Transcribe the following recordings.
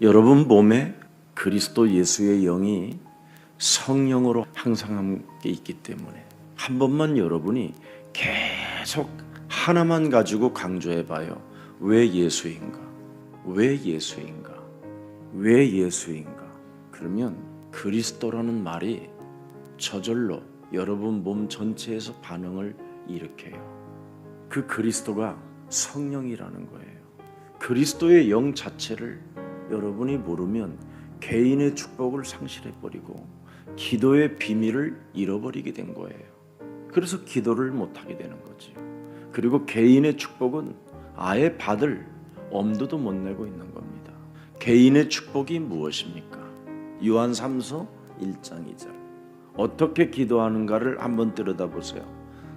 여러분 몸에 그리스도 예수의 영이 성령으로 항상 함께 있기 때문에 한 번만 여러분이 계속 하나만 가지고 강조해 봐요. 왜 예수인가? 왜 예수인가? 왜 예수인가? 그러면 그리스도라는 말이 저절로 여러분 몸 전체에서 반응을 일으켜요. 그 그리스도가 성령이라는 거예요. 그리스도의 영 자체를 여러분이 모르면 개인의 축복을 상실해 버리고 기도의 비밀을 잃어버리게 된 거예요. 그래서 기도를 못 하게 되는 거지. 그리고 개인의 축복은 아예 받을 엄두도 못 내고 있는 겁니다. 개인의 축복이 무엇입니까? 요한 3서 1장 2절. 어떻게 기도하는가를 한번 들여다보세요.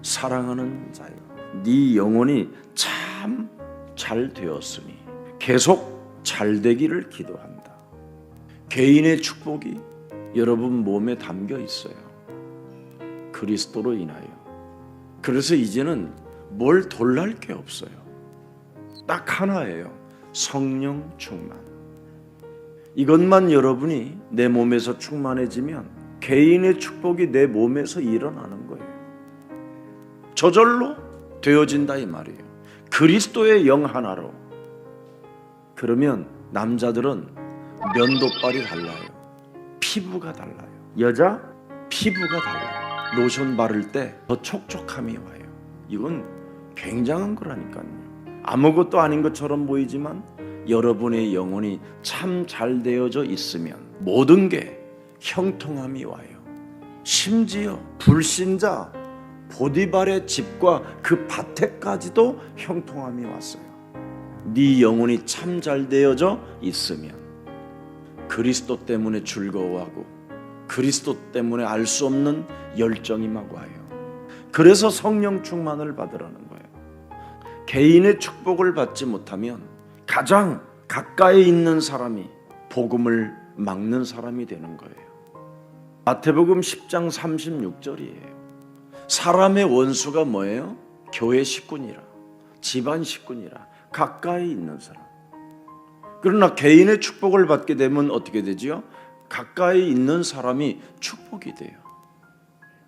사랑하는 자여, 네 영혼이 참 잘 되었으니 계속 잘 되기를 기도한다. 개인의 축복이 여러분 몸에 담겨 있어요. 그리스도로 인하여. 그래서 이제는 뭘 돌랄 게 없어요. 딱 하나예요. 성령 충만. 이것만 여러분이 내 몸에서 충만해지면 개인의 축복이 내 몸에서 일어나는 거예요. 저절로 되어진다 이 말이에요. 그리스도의 영 하나로. 그러면 남자들은 면도빨이 달라요. 피부가 달라요. 여자 피부가 달라요. 로션 바를 때 더 촉촉함이 와요. 이건 굉장한 거라니까요. 아무것도 아닌 것처럼 보이지만 여러분의 영혼이 참 잘 되어져 있으면 모든 게 형통함이 와요. 심지어 불신자 보디발의 집과 그 밭에까지도 형통함이 왔어요. 네 영혼이 참 잘 되어져 있으면 그리스도 때문에 즐거워하고 그리스도 때문에 알 수 없는 열정이 막 와요. 그래서 성령 충만을 받으라는 거예요. 개인의 축복을 받지 못하면 가장 가까이 있는 사람이 복음을 막는 사람이 되는 거예요. 마태복음 10장 36절이에요. 사람의 원수가 뭐예요? 교회 식구니라, 집안 식구니라, 가까이 있는 사람. 그러나 개인의 축복을 받게 되면 어떻게 되지요? 가까이 있는 사람이 축복이 돼요.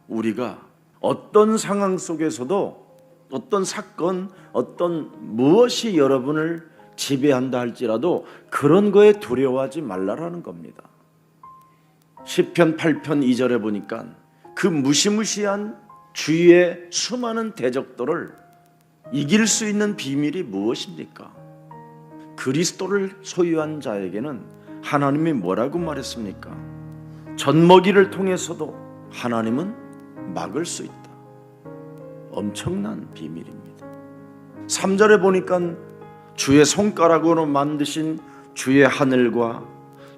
우리가 어떤 상황 속에서도 어떤 사건, 어떤 무엇이 여러분을 지배한다 할지라도 그런 거에 두려워하지 말라라는 겁니다. 시편 8편 2절에 보니까 그 무시무시한 주위의 수많은 대적들을 이길 수 있는 비밀이 무엇입니까? 그리스도를 소유한 자에게는 하나님이 뭐라고 말했습니까? 젖먹이를 통해서도 하나님은 막을 수 있다. 엄청난 비밀입니다. 3절에 보니까 주의 손가락으로 만드신 주의 하늘과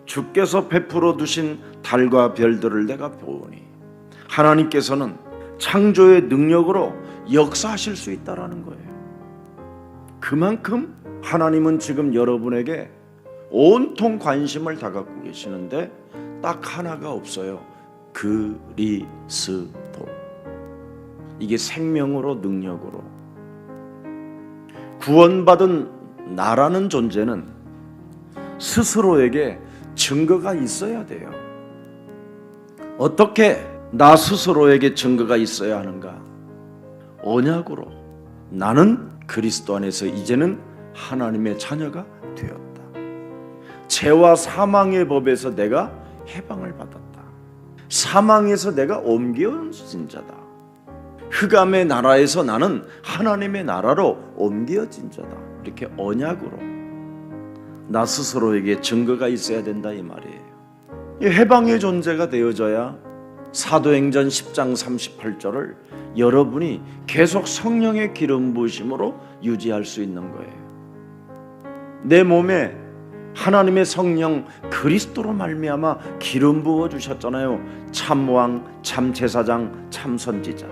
주께서 베풀어 두신 달과 별들을 내가 보니 하나님께서는 창조의 능력으로 역사하실 수 있다라는 거예요. 그만큼 하나님은 지금 여러분에게 온통 관심을 다 갖고 계시는데 딱 하나가 없어요. 그리스도. 이게 생명으로 능력으로 구원받은 나라는 존재는 스스로에게 증거가 있어야 돼요. 어떻게 나 스스로에게 증거가 있어야 하는가? 언약으로 나는 그리스도 안에서 이제는 하나님의 자녀가 되었다. 죄와 사망의 법에서 내가 해방을 받았다. 사망에서 내가 옮겨진 자다. 흑암의 나라에서 나는 하나님의 나라로 옮겨진 자다. 이렇게 언약으로 나 스스로에게 증거가 있어야 된다 이 말이에요. 이 해방의 존재가 되어져야 사도행전 10장 38절을 여러분이 계속 성령의 기름 부으심으로 유지할 수 있는 거예요. 내 몸에 하나님의 성령 그리스도로 말미암아 기름 부어 주셨잖아요. 참왕, 참제사장, 참선지자.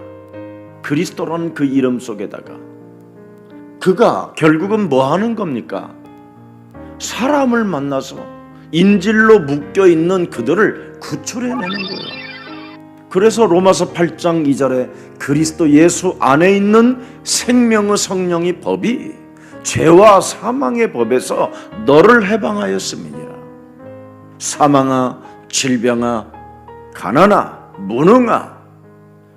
그리스도라는 그 이름 속에다가 그가 결국은 뭐 하는 겁니까? 사람을 만나서 인질로 묶여 있는 그들을 구출해 내는 거예요. 그래서 로마서 8장 2절에 그리스도 예수 안에 있는 생명의 성령이 법이 죄와 사망의 법에서 너를 해방하였음이니라. 사망아, 질병아, 가난아, 무능아,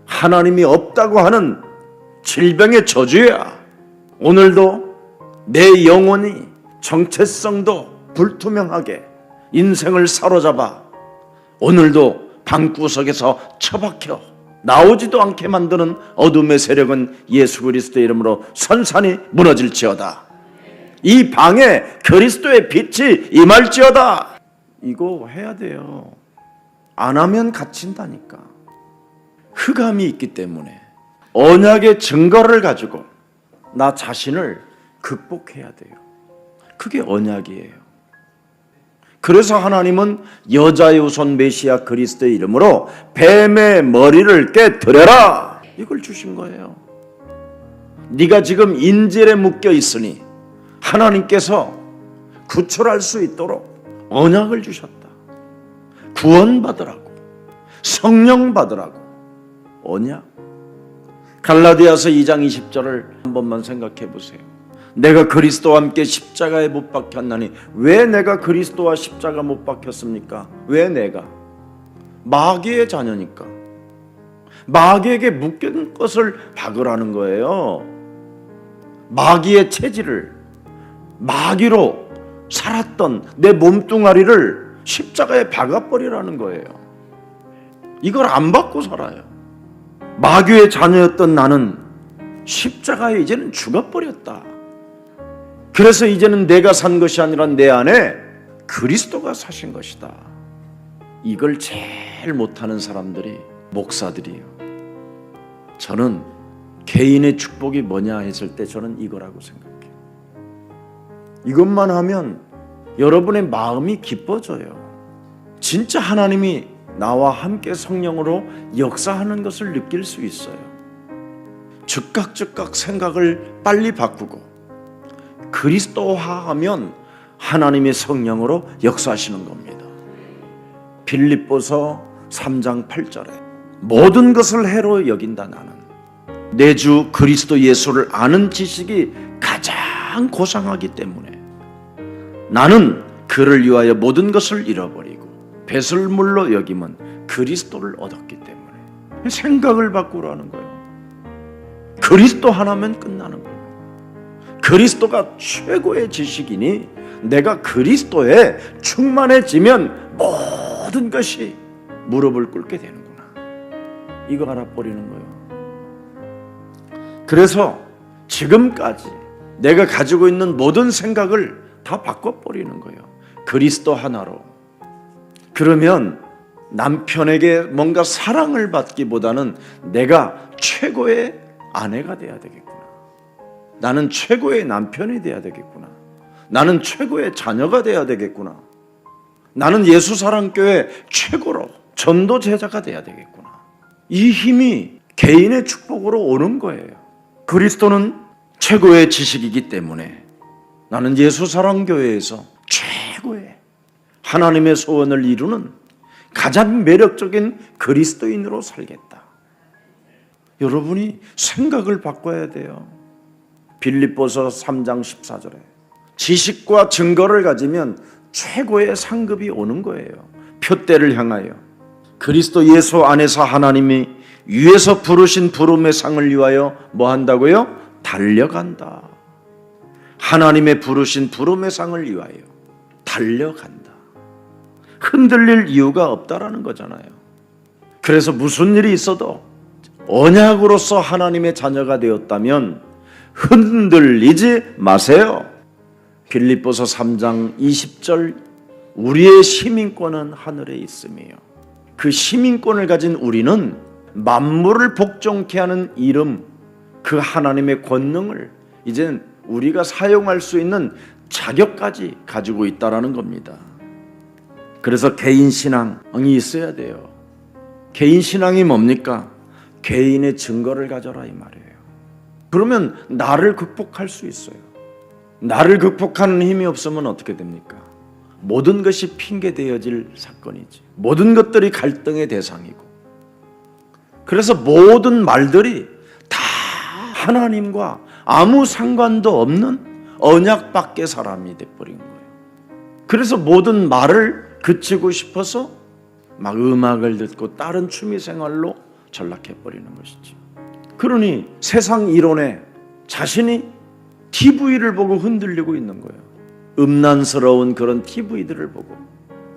하나님이 없다고 하는 질병의 저주야. 오늘도 내 영혼이 정체성도 불투명하게 인생을 사로잡아 오늘도 방구석에서 처박혀 나오지도 않게 만드는 어둠의 세력은 예수 그리스도의 이름으로 선산이 무너질지어다. 이 방에 그리스도의 빛이 임할지어다. 이거 해야 돼요. 안 하면 갇힌다니까. 흑암이 있기 때문에 언약의 증거를 가지고 나 자신을 극복해야 돼요. 그게 언약이에요. 그래서 하나님은 여자의 우선 메시아 그리스도의 이름으로 뱀의 머리를 깨뜨려라 이걸 주신 거예요. 네가 지금 인질에 묶여 있으니 하나님께서 구출할 수 있도록 언약을 주셨다. 구원받으라고 성령 받으라고 언약. 갈라디아서 2장 20절을 한 번만 생각해 보세요. 내가 그리스도와 함께 십자가에 못 박혔나니 왜 내가 그리스도와 십자가 못 박혔습니까? 왜 내가 마귀의 자녀니까 마귀에게 묶인 것을 박으라는 거예요. 마귀의 체질을 마귀로 살았던 내 몸뚱아리를 십자가에 박아버리라는 거예요. 이걸 안 받고 살아요. 마귀의 자녀였던 나는 십자가에 이제는 죽어버렸다. 그래서 이제는 내가 산 것이 아니라 내 안에 그리스도가 사신 것이다. 이걸 제일 못하는 사람들이 목사들이에요. 저는 개인의 축복이 뭐냐 했을 때 저는 이거라고 생각해요. 이것만 하면 여러분의 마음이 기뻐져요. 진짜 하나님이 나와 함께 성령으로 역사하는 것을 느낄 수 있어요. 즉각 즉각 생각을 빨리 바꾸고 그리스도화하면 하나님의 성령으로 역사하시는 겁니다. 빌립보서 3장 8절에 모든 것을 해로 여긴다 나는 내 주 그리스도 예수를 아는 지식이 가장 고상하기 때문에 나는 그를 위하여 모든 것을 잃어버리고 배설물로 여김은 그리스도를 얻었기 때문에 생각을 바꾸라는 거예요. 그리스도 하나면 끝나는 거예요. 그리스도가 최고의 지식이니 내가 그리스도에 충만해지면 모든 것이 무릎을 꿇게 되는구나. 이거 알아버리는 거예요. 그래서 지금까지 내가 가지고 있는 모든 생각을 다 바꿔버리는 거예요. 그리스도 하나로. 그러면 남편에게 뭔가 사랑을 받기보다는 내가 최고의 아내가 돼야 되겠구나. 나는 최고의 남편이 돼야 되겠구나. 나는 최고의 자녀가 돼야 되겠구나. 나는 예수 사랑교회 최고로 전도 제자가 돼야 되겠구나. 이 힘이 개인의 축복으로 오는 거예요. 그리스도는 최고의 지식이기 때문에 나는 예수 사랑교회에서 최고의 하나님의 소원을 이루는 가장 매력적인 그리스도인으로 살겠다. 여러분이 생각을 바꿔야 돼요. 빌립보서 3장 14절에 지식과 증거를 가지면 최고의 상급이 오는 거예요. 표대를 향하여 그리스도 예수 안에서 하나님이 위에서 부르신 부름의 상을 위하여 뭐 한다고요? 달려간다. 하나님의 부르신 부름의 상을 위하여 달려간다. 흔들릴 이유가 없다라는 거잖아요. 그래서 무슨 일이 있어도 언약으로서 하나님의 자녀가 되었다면 흔들리지 마세요. 빌립보서 3장 20절 우리의 시민권은 하늘에 있으며 그 시민권을 가진 우리는 만물을 복종케 하는 이름 그 하나님의 권능을 이젠 우리가 사용할 수 있는 자격까지 가지고 있다라는 겁니다. 그래서 개인 신앙이 있어야 돼요. 개인 신앙이 뭡니까? 개인의 증거를 가져라 이 말이에요. 그러면 나를 극복할 수 있어요. 나를 극복하는 힘이 없으면 어떻게 됩니까? 모든 것이 핑계 되어질 사건이지. 모든 것들이 갈등의 대상이고. 그래서 모든 말들이 다 하나님과 아무 상관도 없는 언약 밖의 사람이 돼버린 거예요. 그래서 모든 말을 그치고 싶어서 막 음악을 듣고 다른 취미 생활로 전락해 버리는 것이죠. 그러니 세상 이론에 자신이 TV를 보고 흔들리고 있는 거예요. 음란스러운 그런 TV들을 보고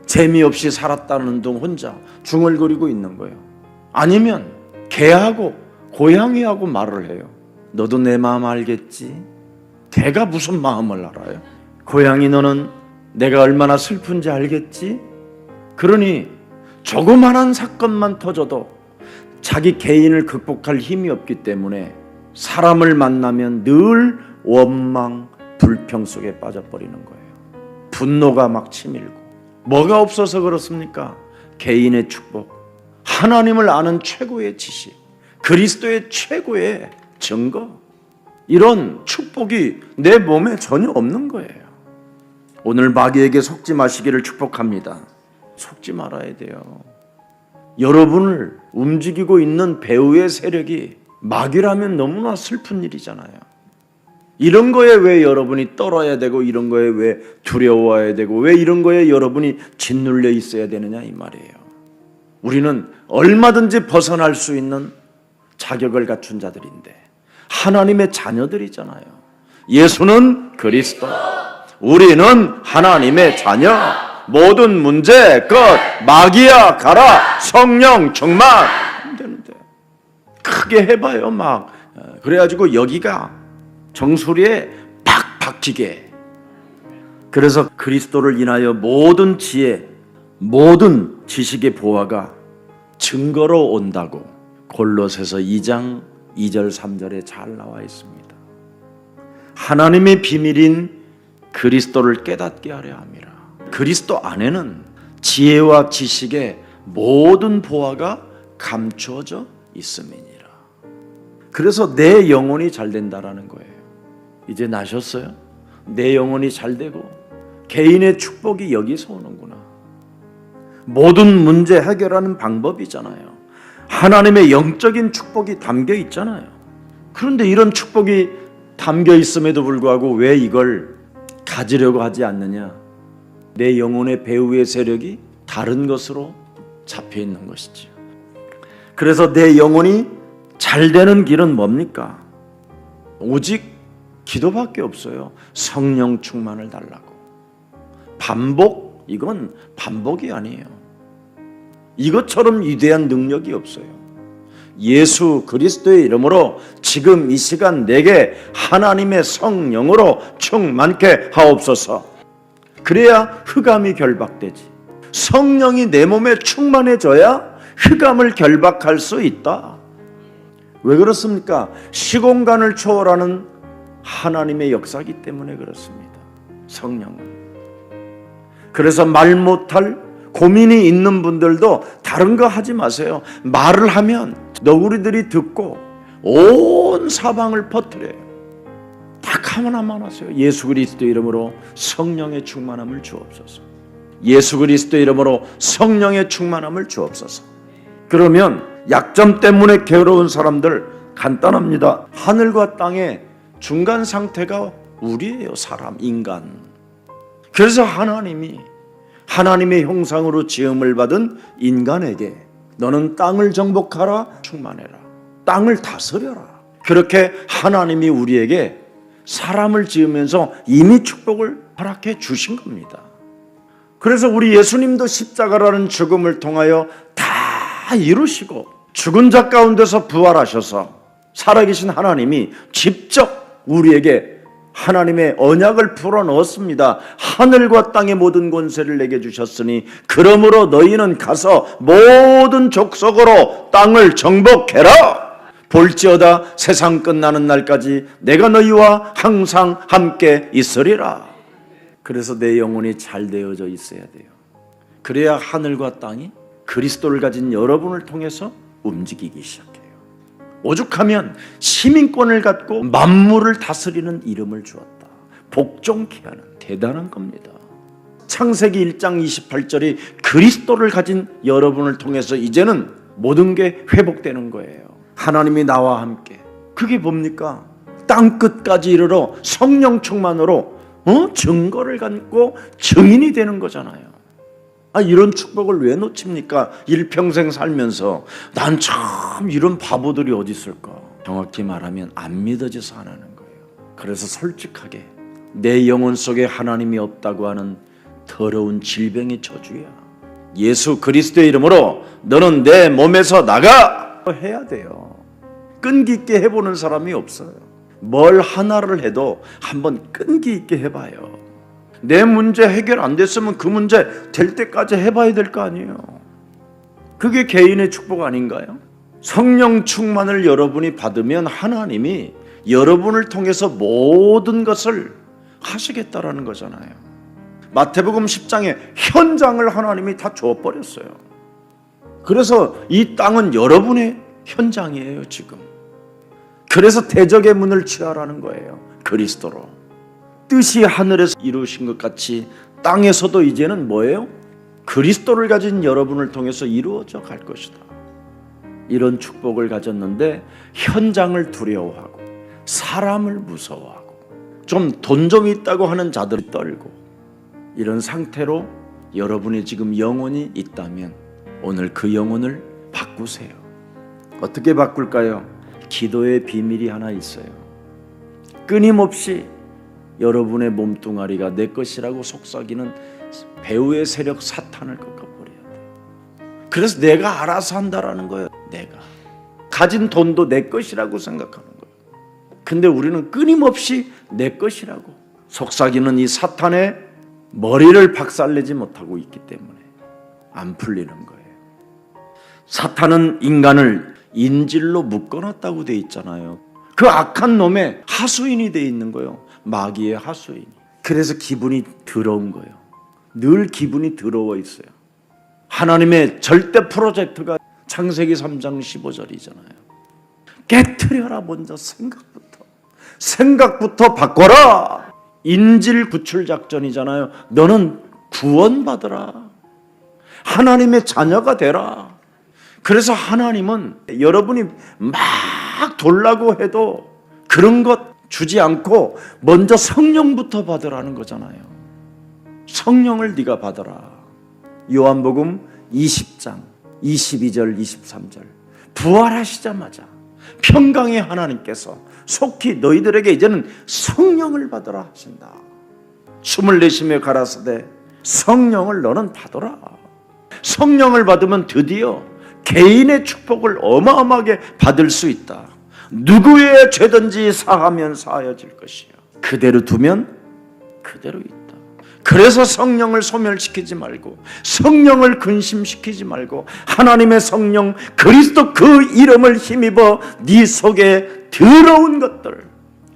재미없이 살았다는 둥 혼자 중얼거리고 있는 거예요. 아니면 개하고 고양이하고 말을 해요. 너도 내 마음 알겠지? 개가 무슨 마음을 알아요? 고양이 너는 내가 얼마나 슬픈지 알겠지? 그러니 조그만한 사건만 터져도 자기 개인을 극복할 힘이 없기 때문에 사람을 만나면 늘 원망, 불평 속에 빠져버리는 거예요. 분노가 막 치밀고 뭐가 없어서 그렇습니까? 개인의 축복, 하나님을 아는 최고의 지식, 그리스도의 최고의 증거, 이런 축복이 내 몸에 전혀 없는 거예요. 오늘 마귀에게 속지 마시기를 축복합니다. 속지 말아야 돼요. 여러분을 움직이고 있는 배우의 세력이 마귀라면 너무나 슬픈 일이잖아요. 이런 거에 왜 여러분이 떨어야 되고 이런 거에 왜 두려워해야 되고 왜 이런 거에 여러분이 짓눌려 있어야 되느냐 이 말이에요. 우리는 얼마든지 벗어날 수 있는 자격을 갖춘 자들인데 하나님의 자녀들이잖아요. 예수는 그리스도, 우리는 하나님의 자녀. 모든 문제 끝. 마귀야 가라. 성령 안 되는데. 크게 해봐요 막. 어, 그래가지고 여기가 정수리에 팍 박히게. 그래서 그리스도를 인하여 모든 지혜 모든 지식의 보화가 증거로 온다고 골로새서 2장 2절 3절에 잘 나와 있습니다. 하나님의 비밀인 그리스도를 깨닫게 하려 함이라. 그리스도 안에는 지혜와 지식의 모든 보화가 감추어져 있음이니라. 그래서 내 영혼이 잘 된다라는 거예요. 이제 나셨어요? 내 영혼이 잘 되고 개인의 축복이 여기서 오는구나. 모든 문제 해결하는 방법이잖아요. 하나님의 영적인 축복이 담겨 있잖아요. 그런데 이런 축복이 담겨 있음에도 불구하고 왜 이걸 가지려고 하지 않느냐? 내 영혼의 배후의 세력이 다른 것으로 잡혀 있는 것이지. 그래서 내 영혼이 잘 되는 길은 뭡니까? 오직 기도밖에 없어요. 성령 충만을 달라고. 반복 이건 반복이 아니에요. 이것처럼 위대한 능력이 없어요. 예수 그리스도의 이름으로 지금 이 시간 내게 하나님의 성령으로 충만케 하옵소서. 그래야 흑암이 결박되지. 성령이 내 몸에 충만해져야 흑암을 결박할 수 있다. 왜 그렇습니까? 시공간을 초월하는 하나님의 역사기 때문에 그렇습니다. 성령은. 그래서 말 못할 고민이 있는 분들도 다른 거 하지 마세요. 말을 하면 너구리들이 듣고 온 사방을 퍼뜨려요. 딱 하나만 하세요. 예수 그리스도 이름으로 성령의 충만함을 주옵소서. 예수 그리스도 이름으로 성령의 충만함을 주옵소서. 그러면 약점 때문에 괴로운 사람들 간단합니다. 하늘과 땅의 중간 상태가 우리예요. 사람, 인간. 그래서 하나님이 하나님의 형상으로 지음을 받은 인간에게 너는 땅을 정복하라 충만해라 땅을 다스려라 그렇게 하나님이 우리에게 사람을 지으면서 이미 축복을 허락해 주신 겁니다. 그래서 우리 예수님도 십자가라는 죽음을 통하여 다 이루시고 죽은 자 가운데서 부활하셔서 살아계신 하나님이 직접 우리에게 하나님의 언약을 풀어 넣었습니다. 하늘과 땅의 모든 권세를 내게 주셨으니 그러므로 너희는 가서 모든 족속으로 땅을 정복해라. 볼지어다 세상 끝나는 날까지 내가 너희와 항상 함께 있으리라. 그래서 내 영혼이 잘 되어져 있어야 돼요. 그래야 하늘과 땅이 그리스도를 가진 여러분을 통해서 움직이기 시작해요. 오죽하면 시민권을 갖고 만물을 다스리는 이름을 주었다. 복종케 하는 대단한 겁니다. 창세기 1장 28절이 그리스도를 가진 여러분을 통해서 이제는 모든 게 회복되는 거예요. 하나님이 나와 함께. 그게 뭡니까? 땅 끝까지 이르러 성령 충만으로 어? 증거를 갖고 증인이 되는 거잖아요. 아 이런 축복을 왜 놓칩니까? 일평생 살면서 난 참 이런 바보들이 어디 있을까? 정확히 말하면 안 믿어져서 안 하는 거예요. 그래서 솔직하게 내 영혼 속에 하나님이 없다고 하는 더러운 질병의 저주야. 예수 그리스도의 이름으로 너는 내 몸에서 나가 해야 돼요. 끈기 있게 해보는 사람이 없어요. 뭘 하나를 해도 한번 끈기 있게 해봐요. 내 문제 해결 안 됐으면 그 문제 될 때까지 해봐야 될 거 아니에요. 그게 개인의 축복 아닌가요? 성령 충만을 여러분이 받으면 하나님이 여러분을 통해서 모든 것을 하시겠다라는 거잖아요. 마태복음 10장에 현장을 하나님이 다 줘버렸어요. 그래서 이 땅은 여러분의 현장이에요, 지금. 그래서 대적의 문을 취하라는 거예요. 그리스도로. 뜻이 하늘에서 이루신 것 같이 땅에서도 이제는 뭐예요? 그리스도를 가진 여러분을 통해서 이루어져 갈 것이다. 이런 축복을 가졌는데 현장을 두려워하고 사람을 무서워하고 좀 돈 좀 있다고 하는 자들이 떨고 이런 상태로 여러분이 지금 영혼이 있다면 오늘 그 영혼을 바꾸세요. 어떻게 바꿀까요? 기도의 비밀이 하나 있어요. 끊임없이 여러분의 몸뚱아리가 내 것이라고 속삭이는 배우의 세력 사탄을 꺾어버려야 돼. 그래서 내가 알아서 한다라는 거예요. 내가 가진 돈도 내 것이라고 생각하는 거예요. 근데 우리는 끊임없이 내 것이라고 속삭이는 이 사탄의 머리를 박살내지 못하고 있기 때문에 안 풀리는 거예요. 사탄은 인간을 인질로 묶어놨다고 돼 있잖아요. 그 악한 놈의 하수인이 돼 있는 거예요. 마귀의 하수인이. 그래서 기분이 더러운 거예요. 늘 기분이 더러워 있어요. 하나님의 절대 프로젝트가 창세기 3장 15절이잖아요. 깨트려라 먼저 생각부터. 생각부터 바꿔라. 인질 구출 작전이잖아요. 너는 구원받으라. 하나님의 자녀가 되라. 그래서 하나님은 여러분이 막 돌라고 해도 그런 것 주지 않고 먼저 성령부터 받으라는 거잖아요. 성령을 네가 받아라. 요한복음 20장 22절 23절 부활하시자마자 평강의 하나님께서 속히 너희들에게 이제는 성령을 받으라 하신다. 숨을 내쉬며 가라사대 성령을 너는 받아라. 성령을 받으면 드디어 개인의 축복을 어마어마하게 받을 수 있다. 누구의 죄든지 사하면 사하여질 것이요. 그대로 두면 그대로 있다. 그래서 성령을 소멸시키지 말고 성령을 근심시키지 말고 하나님의 성령 그리스도 그 이름을 힘입어 네 속에 더러운 것들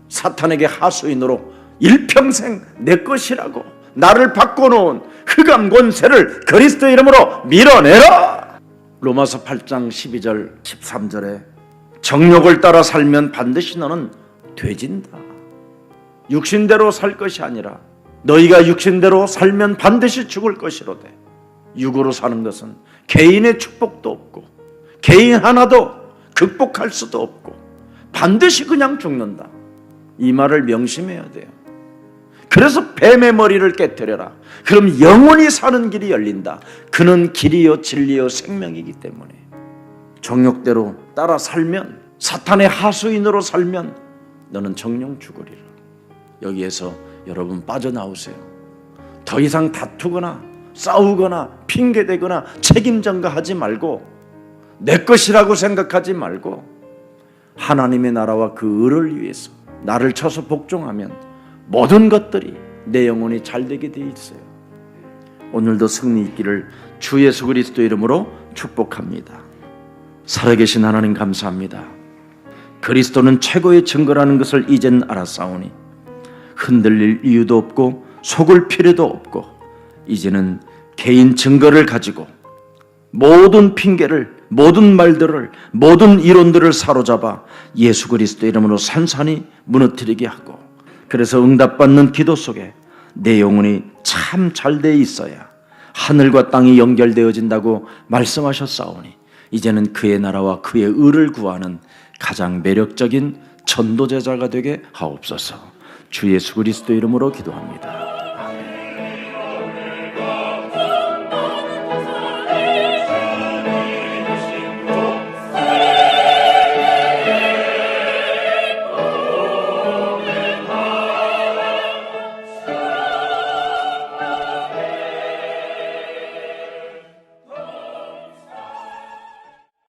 사탄에게 하수인으로 일평생 내 것이라고 나를 바꿔놓은 흑암 권세를 그리스도 이름으로 밀어내라. 로마서 8장 12절 13절에 정욕을 따라 살면 반드시 너는 되진다. 육신대로 살 것이 아니라 너희가 육신대로 살면 반드시 죽을 것이로되 육으로 사는 것은 개인의 축복도 없고 개인 하나도 극복할 수도 없고 반드시 그냥 죽는다. 이 말을 명심해야 돼요. 그래서 뱀의 머리를 깨뜨려라. 그럼 영원히 사는 길이 열린다. 그는 길이요 진리요 생명이기 때문에 정욕대로 따라 살면 사탄의 하수인으로 살면 너는 정령 죽으리라. 여기에서 여러분 빠져나오세요. 더 이상 다투거나 싸우거나 핑계대거나 책임 전가하지 말고 내 것이라고 생각하지 말고 하나님의 나라와 그 의를 위해서 나를 쳐서 복종하면 모든 것들이 내 영혼이 잘 되게 돼 있어요. 오늘도 승리 있기를 주 예수 그리스도 이름으로 축복합니다. 살아계신 하나님 감사합니다. 그리스도는 최고의 증거라는 것을 이젠 알았사오니 흔들릴 이유도 없고 속을 필요도 없고 이제는 개인 증거를 가지고 모든 핑계를 모든 말들을 모든 이론들을 사로잡아 예수 그리스도 이름으로 산산히 무너뜨리게 하고 그래서 응답받는 기도 속에 내 영혼이 참 잘 돼 있어야 하늘과 땅이 연결되어진다고 말씀하셨사오니 이제는 그의 나라와 그의 의를 구하는 가장 매력적인 전도제자가 되게 하옵소서. 주 예수 그리스도 이름으로 기도합니다.